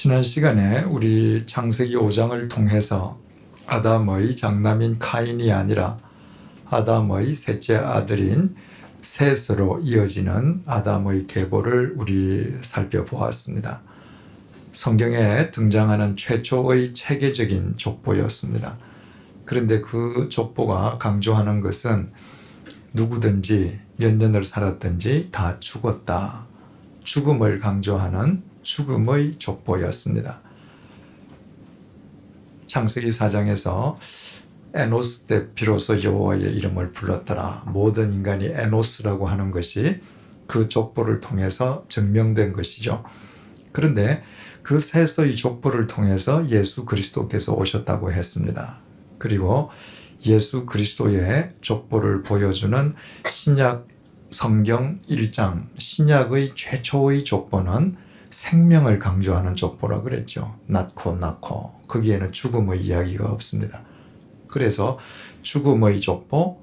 지난 시간에 우리 창세기 5장을 통해서 아담의 장남인 카인이 아니라 아담의 셋째 아들인 셋으로 이어지는 아담의 계보를 우리 살펴보았습니다. 성경에 등장하는 최초의 체계적인 족보였습니다. 그런데 그 족보가 강조하는 것은 누구든지 몇 년을 살았든지 다 죽었다. 죽음을 강조하는 죽음의 족보였습니다. 창세기 4장에서 에노스 때 비로소 여호와의 이름을 불렀더라. 모든 인간이 에노스라고 하는 것이 그 족보를 통해서 증명된 것이죠. 그런데 그 셋의 족보를 통해서 예수 그리스도께서 오셨다고 했습니다. 그리고 예수 그리스도의 족보를 보여주는 신약 성경 1장 신약의 최초의 족보는 생명을 강조하는 족보라 그랬죠. 낳고 낳고 거기에는 죽음의 이야기가 없습니다. 그래서 죽음의 족보,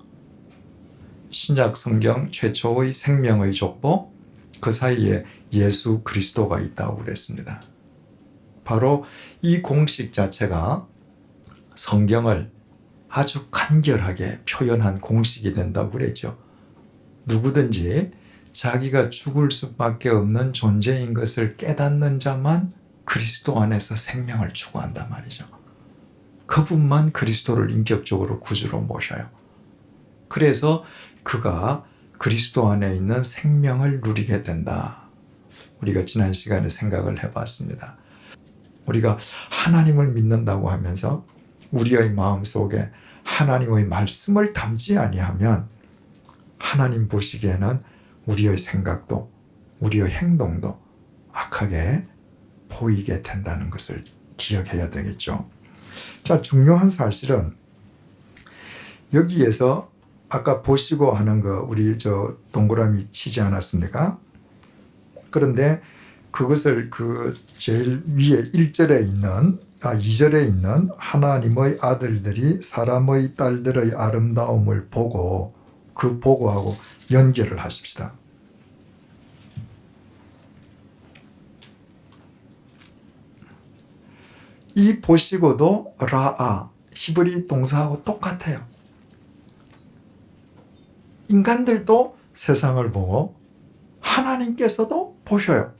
신약 성경 최초의 생명의 족보, 그 사이에 예수 그리스도가 있다고 그랬습니다. 바로 이 공식 자체가 성경을 아주 간결하게 표현한 공식이 된다고 그랬죠. 누구든지 자기가 죽을 수밖에 없는 존재인 것을 깨닫는 자만 그리스도 안에서 생명을 추구한단 말이죠. 그분만 그리스도를 인격적으로 구주로 모셔요. 그래서 그가 그리스도 안에 있는 생명을 누리게 된다. 우리가 지난 시간에 생각을 해봤습니다. 우리가 하나님을 믿는다고 하면서 우리의 마음 속에 하나님의 말씀을 담지 아니하면 하나님 보시기에는 우리의 생각도 우리의 행동도 악하게 보이게 된다는 것을 기억해야 되겠죠. 자, 중요한 사실은 여기에서 아까 보시고 하는 거 우리 저 동그라미 치지 않았습니까? 그런데 그것을 그 제일 위에 1절에 있는 아 2절에 있는 하나님의 아들들이 사람의 딸들의 아름다움을 보고 그 보고하고 연결을 하십시다. 이 보시고도 라아 히브리 동사하고 똑같아요. 인간들도 세상을 보고 하나님께서도 보셔요.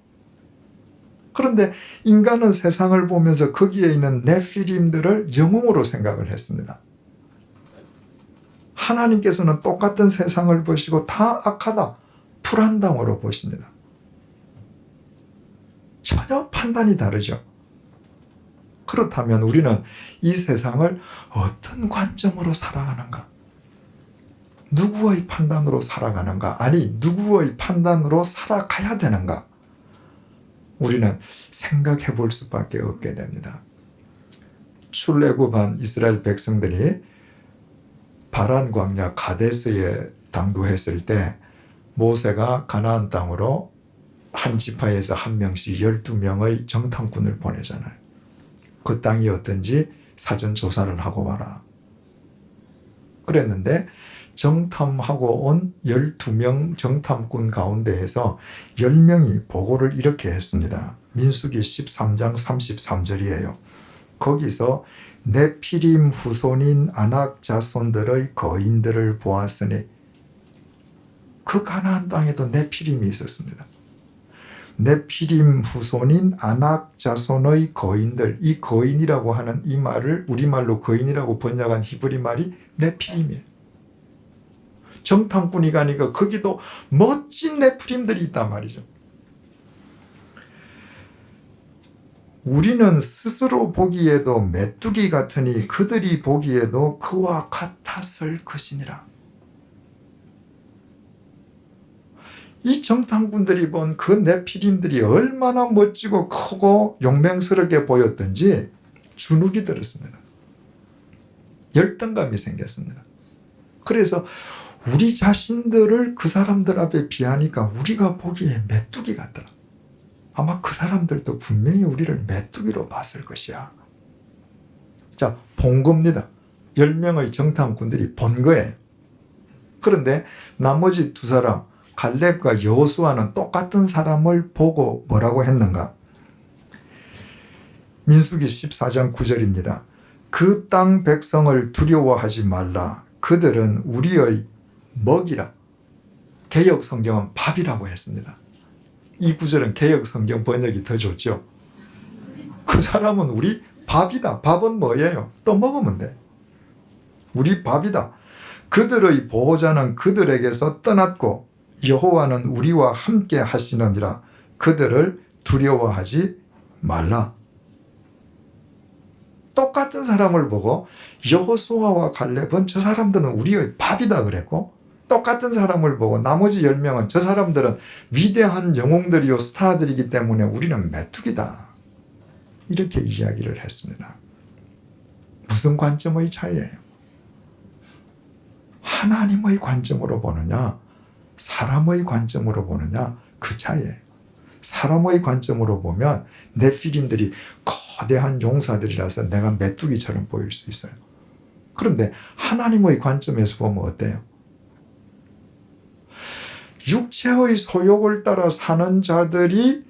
그런데 인간은 세상을 보면서 거기에 있는 네피림들을 영웅으로 생각을 했습니다. 하나님께서는 똑같은 세상을 보시고 다 악하다, 불안당으로 보십니다. 전혀 판단이 다르죠. 그렇다면 우리는 이 세상을 어떤 관점으로 살아가는가? 누구의 판단으로 살아가는가? 아니, 누구의 판단으로 살아가야 되는가? 우리는 생각해 볼 수밖에 없게 됩니다. 출애굽한 이스라엘 백성들이 바란 광야 가데스에 당도했을 때 모세가 가나안 땅으로 한 지파에서 한 명씩 12명의 정탐꾼을 보내잖아요. 그 땅이 어떤지 사전 조사를 하고 와라. 그랬는데 정탐하고 온 12명 정탐꾼 가운데에서 10명이 보고를 이렇게 했습니다. 민수기 13장 33절이에요. 거기서 네피림 후손인 아낙 자손들의 거인들을 보았으니 그 가나안 땅에도 네피림이 있었습니다. 네피림 후손인 아낙 자손의 거인들 이 거인이라고 하는 이 말을 우리말로 거인이라고 번역한 히브리 말이 네피림이에요. 정탐꾼이 가니까 거기도 멋진 네프림들이 있단 말이죠. 우리는 스스로 보기에도 메뚜기 같으니 그들이 보기에도 그와 같았을 것이니라. 이 정탐꾼들이 본 그 네피림들이 얼마나 멋지고 크고 용맹스럽게 보였던지 주눅이 들었습니다. 열등감이 생겼습니다. 그래서 우리 자신들을 그 사람들 앞에 비하니까 우리가 보기에 메뚜기 같더라. 아마 그 사람들도 분명히 우리를 메뚜기로 봤을 것이야. 자, 본 겁니다. 10명의 정탐꾼들이 본 거예요. 그런데 나머지 두 사람, 갈렙과 여호수아는 똑같은 사람을 보고 뭐라고 했는가? 민수기 14장 9절입니다. 그 땅 백성을 두려워하지 말라. 그들은 우리의 먹이라. 개혁 성경은 밥이라고 했습니다. 이 구절은 개혁 성경 번역이 더 좋죠. 그 사람은 우리 밥이다. 밥은 뭐예요? 또 먹으면 돼. 우리 밥이다. 그들의 보호자는 그들에게서 떠났고 여호와는 우리와 함께 하시느니라. 그들을 두려워하지 말라. 똑같은 사람을 보고 여호수아와 갈렙은 저 사람들은 우리의 밥이다 그랬고 똑같은 사람을 보고 나머지 10명은 저 사람들은 위대한 영웅들이요 스타들이기 때문에 우리는 메뚜기다. 이렇게 이야기를 했습니다. 무슨 관점의 차이예요? 하나님의 관점으로 보느냐, 사람의 관점으로 보느냐, 그 차이예요. 사람의 관점으로 보면 네필림들이 거대한 용사들이라서 내가 메뚜기처럼 보일 수 있어요. 그런데 하나님의 관점에서 보면 어때요? 육체의 소욕을 따라 사는 자들이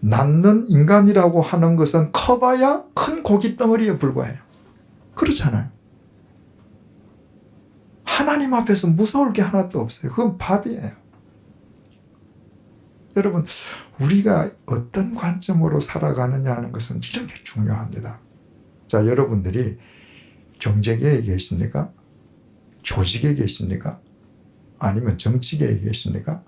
낳는 인간이라고 하는 것은 커봐야 큰 고기 덩어리에 불과해요. 그렇잖아요. 하나님 앞에서 무서울 게 하나도 없어요. 그건 밥이에요. 여러분, 우리가 어떤 관점으로 살아가느냐 하는 것은 이런 게 중요합니다. 자, 여러분들이 경제계에 계십니까? 조직에 계십니까? 아니면 정치계에 계십니까?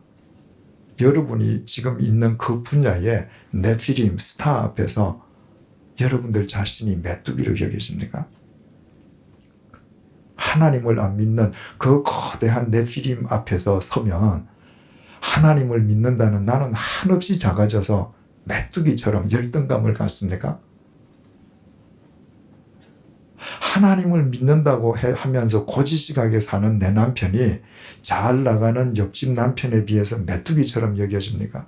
여러분이 지금 있는 그 분야의 네피림 스타 앞에서 여러분들 자신이 메뚜기로 여기십니까? 하나님을 안 믿는 그 거대한 네피림 앞에서 서면 하나님을 믿는다는 나는 한없이 작아져서 메뚜기처럼 열등감을 갖습니까? 하나님을 믿는다고 해- 하면서 고지식하게 사는 내 남편이 잘 나가는 옆집 남편에 비해서 메뚜기처럼 여겨집니까?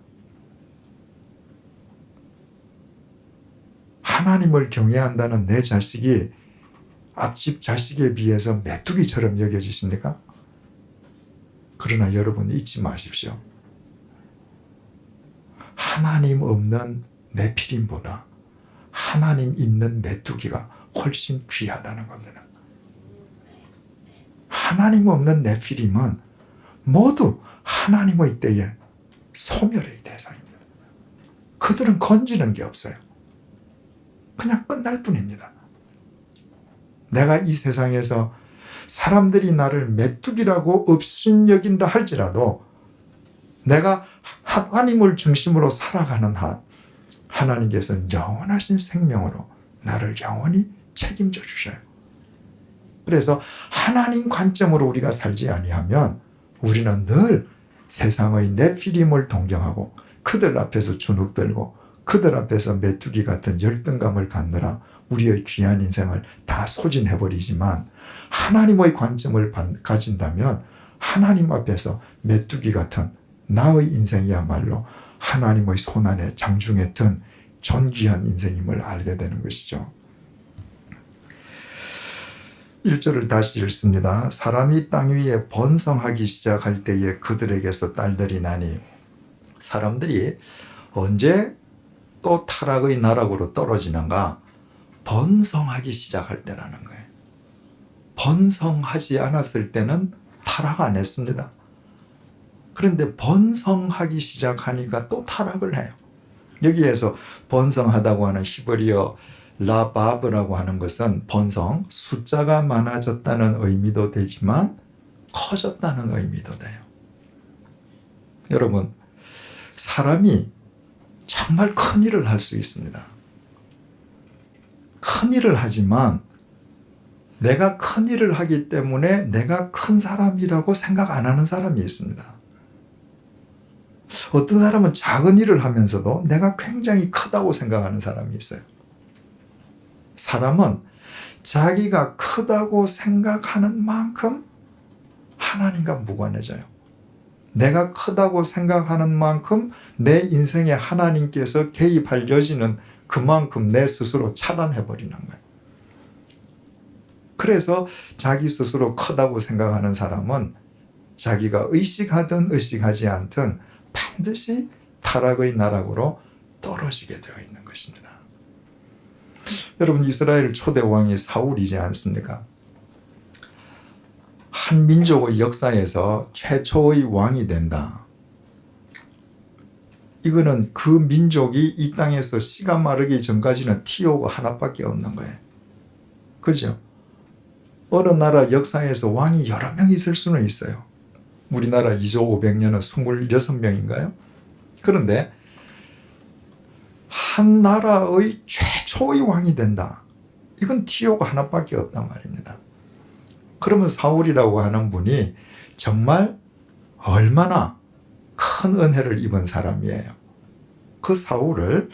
하나님을 경외한다는 내 자식이 앞집 자식에 비해서 메뚜기처럼 여겨지십니까? 그러나 여러분 잊지 마십시오. 하나님 없는 네피림보다 하나님 있는 메뚜기가 훨씬 귀하다는 겁니다. 하나님 없는 네피림은 모두 하나님의 때에 소멸의 대상입니다. 그들은 건지는 게 없어요. 그냥 끝날 뿐입니다. 내가 이 세상에서 사람들이 나를 메뚜기라고 업신여긴다 할지라도 내가 하나님을 중심으로 살아가는 한 하나님께서는 영원하신 생명으로 나를 영원히 책임져 주셔요. 그래서 하나님 관점으로 우리가 살지 아니하면 우리는 늘 세상의 네피림을 동경하고 그들 앞에서 주눅들고 그들 앞에서 메뚜기 같은 열등감을 갖느라 우리의 귀한 인생을 다 소진해버리지만 하나님의 관점을 반- 가진다면 하나님 앞에서 메뚜기 같은 나의 인생이야말로 하나님의 손안에 장중에 든 존귀한 인생임을 알게 되는 것이죠. 1절을 다시 읽습니다. 사람이 땅 위에 번성하기 시작할 때에 그들에게서 딸들이 나니 사람들이 언제 또 타락의 나락으로 떨어지는가? 번성하기 시작할 때라는 거예요. 번성하지 않았을 때는 타락 안 했습니다. 그런데 번성하기 시작하니까 또 타락을 해요. 여기에서 번성하다고 하는 히브리어 라바브라고 하는 것은 번성, 숫자가 많아졌다는 의미도 되지만 커졌다는 의미도 돼요. 여러분, 사람이 정말 큰 일을 할 수 있습니다. 큰 일을 하지만 내가 큰 일을 하기 때문에 내가 큰 사람이라고 생각 안 하는 사람이 있습니다. 어떤 사람은 작은 일을 하면서도 내가 굉장히 크다고 생각하는 사람이 있어요. 사람은 자기가 크다고 생각하는 만큼 하나님과 무관해져요. 내가 크다고 생각하는 만큼 내 인생에 하나님께서 개입할 여지는 그만큼 내 스스로 차단해 버리는 거예요. 그래서 자기 스스로 크다고 생각하는 사람은 자기가 의식하든 의식하지 않든 반드시 타락의 나락으로 떨어지게 되어 있는 것입니다. 여러분 이스라엘 초대 왕이 사울이지 않습니까? 한 민족의 역사에서 최초의 왕이 된다. 이거는 그 민족이 이 땅에서 씨가 마르기 전까지는 티오가 하나밖에 없는 거예요. 그죠? 어느 나라 역사에서 왕이 여러 명 있을 수는 있어요. 우리나라 2조 500년은 26명인가요? 그런데 한 나라의 최 초의 왕이 된다. 이건 티오가 하나밖에 없단 말입니다. 그러면 사울이라고 하는 분이 정말 얼마나 큰 은혜를 입은 사람이에요. 그 사울을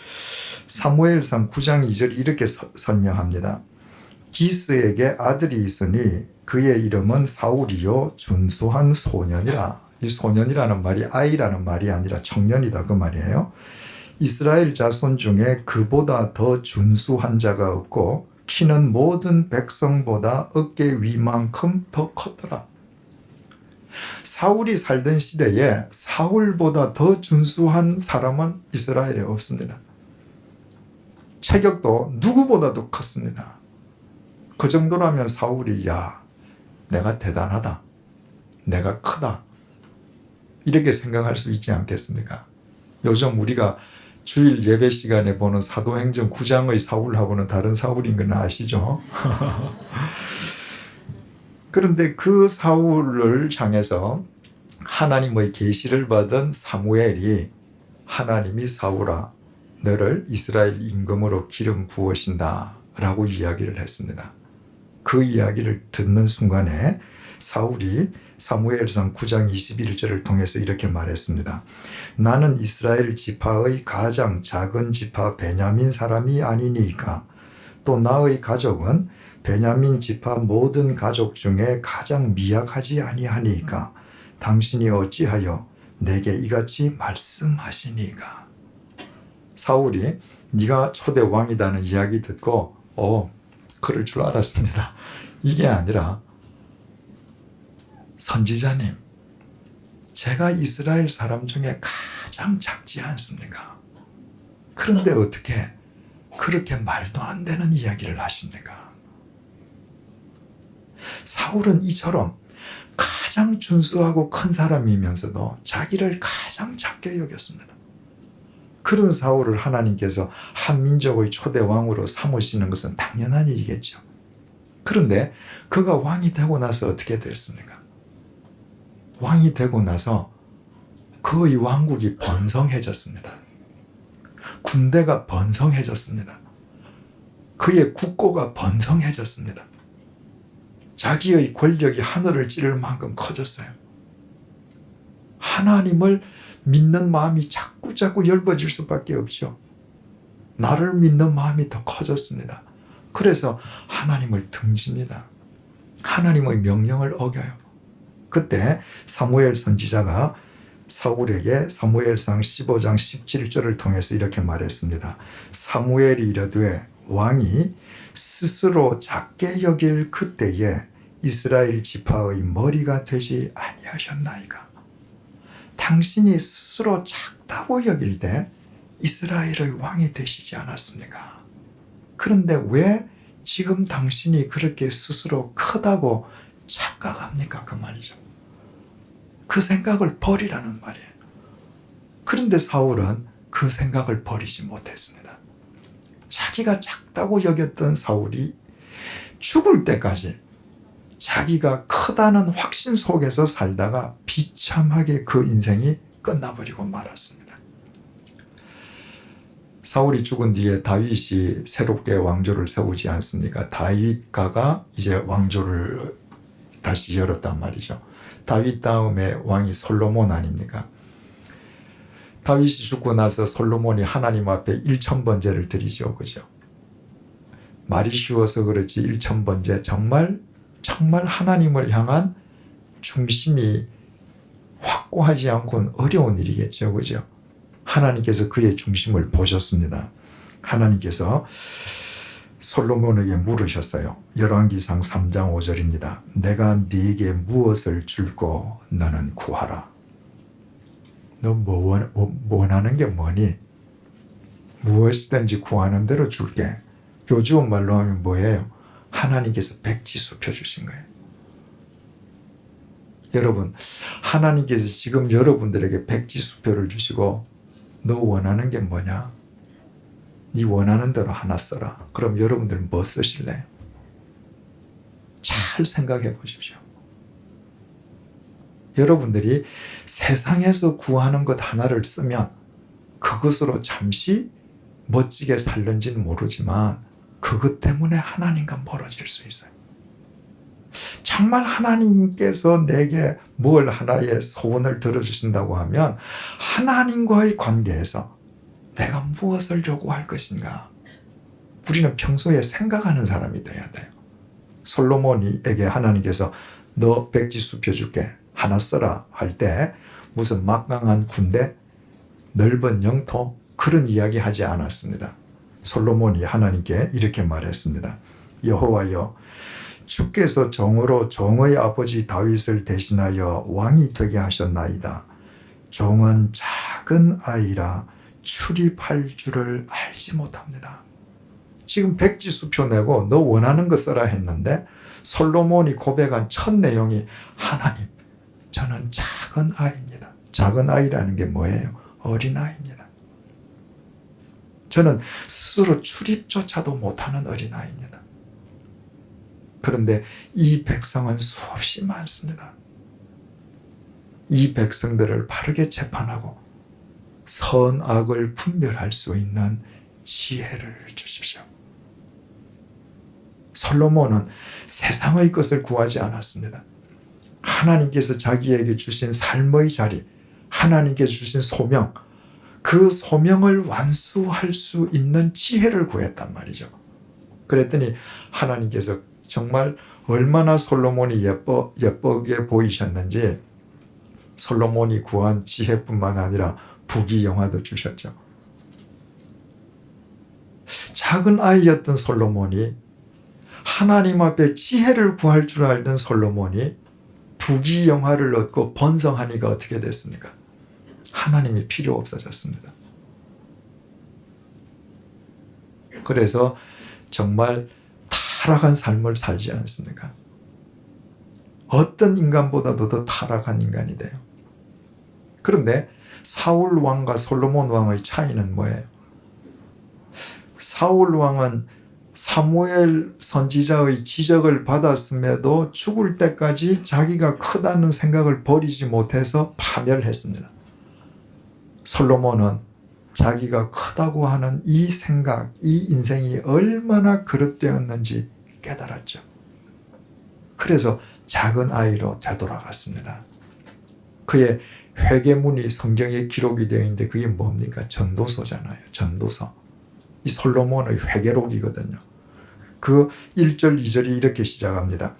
사무엘상 9장 2절이 이렇게 서- 설명합니다. 기스에게 아들이 있으니 그의 이름은 사울이요 준수한 소년이라. 이 소년이라는 말이 아이라는 말이 아니라 청년이다 그 말이에요. 이스라엘 자손 중에 그보다 더 준수한 자가 없고 키는 모든 백성보다 어깨 위만큼 더 컸더라. 사울이 살던 시대에 사울보다 더 준수한 사람은 이스라엘에 없습니다. 체격도 누구보다도 컸습니다. 그 정도라면 사울이 야 내가 대단하다. 내가 크다. 이렇게 생각할 수 있지 않겠습니까? 요즘 우리가 주일 예배 시간에 보는 사도행전 9장의 사울하고는 다른 사울인 건 아시죠? 그런데 그 사울을 향해서 하나님의 계시를 받은 사무엘이 하나님이 사울아 너를 이스라엘 임금으로 기름 부으신다 라고 이야기를 했습니다. 그 이야기를 듣는 순간에 사울이 사무엘상 9장 21절을 통해서 이렇게 말했습니다. 나는 이스라엘 지파의 가장 작은 지파 베냐민 사람이 아니니까 또 나의 가족은 베냐민 지파 모든 가족 중에 가장 미약하지 아니하니까 당신이 어찌하여 내게 이같이 말씀하시니까 사울이 네가 초대 왕이다는 이야기 듣고 어 그럴 줄 알았습니다. 이게 아니라 선지자님 제가 이스라엘 사람 중에 가장 작지 않습니까? 그런데 어떻게 그렇게 말도 안 되는 이야기를 하십니까? 사울은 이처럼 가장 준수하고 큰 사람이면서도 자기를 가장 작게 여겼습니다. 그런 사울을 하나님께서 한 민족의 초대 왕으로 삼으시는 것은 당연한 일이겠죠. 그런데 그가 왕이 되고 나서 어떻게 됐습니까? 왕이 되고 나서 그의 왕국이 번성해졌습니다. 군대가 번성해졌습니다. 그의 국고가 번성해졌습니다. 자기의 권력이 하늘을 찌를 만큼 커졌어요. 하나님을 믿는 마음이 자꾸 자꾸 열버질 수밖에 없죠. 나를 믿는 마음이 더 커졌습니다. 그래서 하나님을 등집니다. 하나님의 명령을 어겨요. 그때 사무엘 선지자가 사울에게 사무엘상 15장 17절을 통해서 이렇게 말했습니다. 사무엘이 이르되 왕이 스스로 작게 여길 그때에 이스라엘 지파의 머리가 되지 아니하셨나이까. 당신이 스스로 작다고 여길 때 이스라엘의 왕이 되시지 않았습니까? 그런데 왜 지금 당신이 그렇게 스스로 크다고 착각합니까? 그 말이죠. 그 생각을 버리라는 말이에요. 그런데 사울은 그 생각을 버리지 못했습니다. 자기가 작다고 여겼던 사울이 죽을 때까지 자기가 크다는 확신 속에서 살다가 비참하게 그 인생이 끝나버리고 말았습니다. 사울이 죽은 뒤에 다윗이 새롭게 왕조를 세우지 않습니까? 다윗가가 이제 왕조를 다시 열었단 말이죠. 다윗 다음에 왕이 솔로몬 아닙니까? 다윗이 죽고 나서 솔로몬이 하나님 앞에 1천번제를 드리죠. 그죠? 말이 쉬워서 그렇지 1천번제 정말 정말 하나님을 향한 중심이 확고하지 않고는 어려운 일이겠죠. 그죠? 하나님께서 그의 중심을 보셨습니다. 하나님께서 솔로몬에게 물으셨어요. 열왕기상 3장 5절입니다. 내가 네게 무엇을 줄고 너는 구하라. 너 뭐, 원, 뭐 원하는 게 뭐니? 무엇이든지 구하는 대로 줄게. 요즘 말로 하면 뭐예요? 하나님께서 백지수표 주신 거예요. 여러분, 하나님께서 지금 여러분들에게 백지 수표를 주시고 너 원하는 게 뭐냐? 네 원하는 대로 하나 써라. 그럼 여러분들 뭐 쓰실래? 잘 생각해 보십시오. 여러분들이 세상에서 구하는 것 하나를 쓰면 그것으로 잠시 멋지게 살는지는 모르지만 그것 때문에 하나님과 멀어질 수 있어요. 정말 하나님께서 내게 뭘 하나의 소원을 들어주신다고 하면 하나님과의 관계에서 내가 무엇을 요구할 것인가? 우리는 평소에 생각하는 사람이 돼야 돼요. 솔로몬에게 하나님께서 너 백지수 펴줄게 하나 써라 할 때 무슨 막강한 군대 넓은 영토 그런 이야기 하지 않았습니다. 솔로몬이 하나님께 이렇게 말했습니다. 여호와여 주께서 종으로 종의 아버지 다윗을 대신하여 왕이 되게 하셨나이다. 종은 작은 아이라 출입할 줄을 알지 못합니다. 지금 백지 수표 내고 너 원하는 거 써라 했는데 솔로몬이 고백한 첫 내용이 하나님 저는 작은 아이입니다. 작은 아이라는 게 뭐예요? 어린 아이입니다. 저는 스스로 출입조차도 못하는 어린 아이입니다. 그런데 이 백성은 수없이 많습니다. 이 백성들을 바르게 재판하고 선악을 분별할 수 있는 지혜를 주십시오. 솔로몬은 세상의 것을 구하지 않았습니다. 하나님께서 자기에게 주신 삶의 자리, 하나님께 주신 소명, 그 소명을 완수할 수 있는 지혜를 구했단 말이죠. 그랬더니 하나님께서 정말 얼마나 솔로몬이 예뻐 예쁘게 보이셨는지 솔로몬이 구한 지혜뿐만 아니라 부귀 영화도 주셨죠. 작은 아이였던 솔로몬이 하나님 앞에 지혜를 구할 줄 알던 솔로몬이 부귀 영화를 얻고 번성하니까 어떻게 됐습니까? 하나님이 필요 없어졌습니다. 그래서 정말 타락한 삶을 살지 않습니까? 어떤 인간보다도 더 타락한 인간이 돼요. 그런데 사울 왕과 솔로몬 왕의 차이는 뭐예요? 사울 왕은 사무엘 선지자의 지적을 받았음에도 죽을 때까지 자기가 크다는 생각을 버리지 못해서 파멸했습니다. 솔로몬은 자기가 크다고 하는 이 생각, 이 인생이 얼마나 그릇되었는지 깨달았죠. 그래서 작은 아이로 되돌아갔습니다. 그의 회개문이 성경에 기록이 되어 있는데 그게 뭡니까? 전도서잖아요. 전도서. 이 솔로몬의 회개록이거든요. 그 1절, 2절이 이렇게 시작합니다.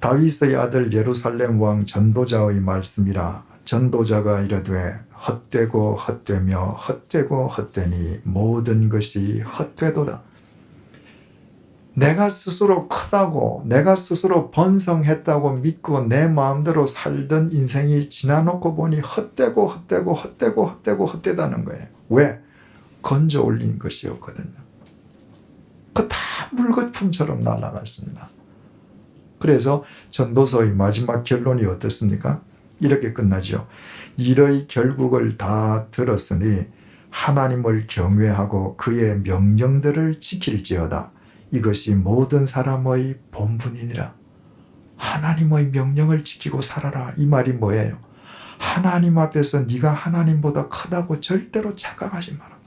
다윗의 아들 예루살렘 왕 전도자의 말씀이라 전도자가 이르되 헛되고 헛되며 헛되고 헛되니 모든 것이 헛되도다. 내가 스스로 크다고 내가 스스로 번성했다고 믿고 내 마음대로 살던 인생이 지나놓고 보니 헛되고 헛되고 헛되고 헛되고 헛되다는 거예요. 왜? 건져 올린 것이었거든요. 그 다 물거품처럼 날아갔습니다. 그래서 전도서의 마지막 결론이 어떻습니까? 이렇게 끝나죠. 일의 결국을 다 들었으니 하나님을 경외하고 그의 명령들을 지킬지어다. 이것이 모든 사람의 본분이니라. 하나님의 명령을 지키고 살아라. 이 말이 뭐예요? 하나님 앞에서 네가 하나님보다 크다고 절대로 착각하지 마라.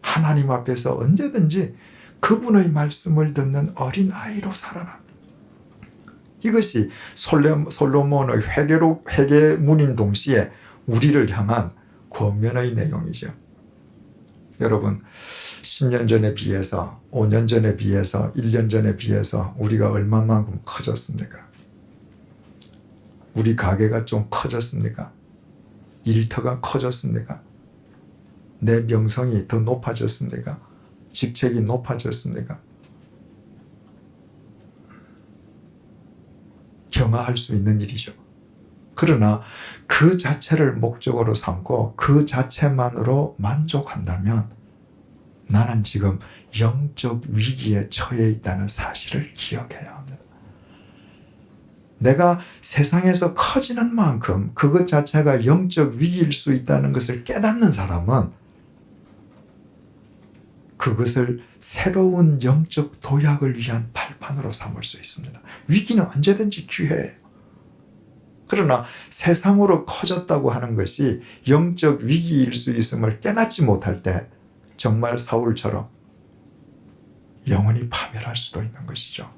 하나님 앞에서 언제든지 그분의 말씀을 듣는 어린 아이로 살아라. 이것이 솔로몬의 회개로 회개문인 동시에 우리를 향한 권면의 내용이죠. 여러분, 10년 전에 비해서, 5년 전에 비해서, 1년 전에 비해서 우리가 얼마만큼 커졌습니까? 우리 가게가 좀 커졌습니까? 일터가 커졌습니까? 내 명성이 더 높아졌습니까? 직책이 높아졌습니까? 경화할 수 있는 일이죠. 그러나 그 자체를 목적으로 삼고 그 자체만으로 만족한다면 나는 지금 영적 위기에 처해 있다는 사실을 기억해야 합니다. 내가 세상에서 커지는 만큼 그것 자체가 영적 위기일 수 있다는 것을 깨닫는 사람은 그것을 새로운 영적 도약을 위한 발판으로 삼을 수 있습니다. 위기는 언제든지 기회예요. 그러나 세상으로 커졌다고 하는 것이 영적 위기일 수 있음을 깨닫지 못할 때 정말 사울처럼 영원히 파멸할 수도 있는 것이죠.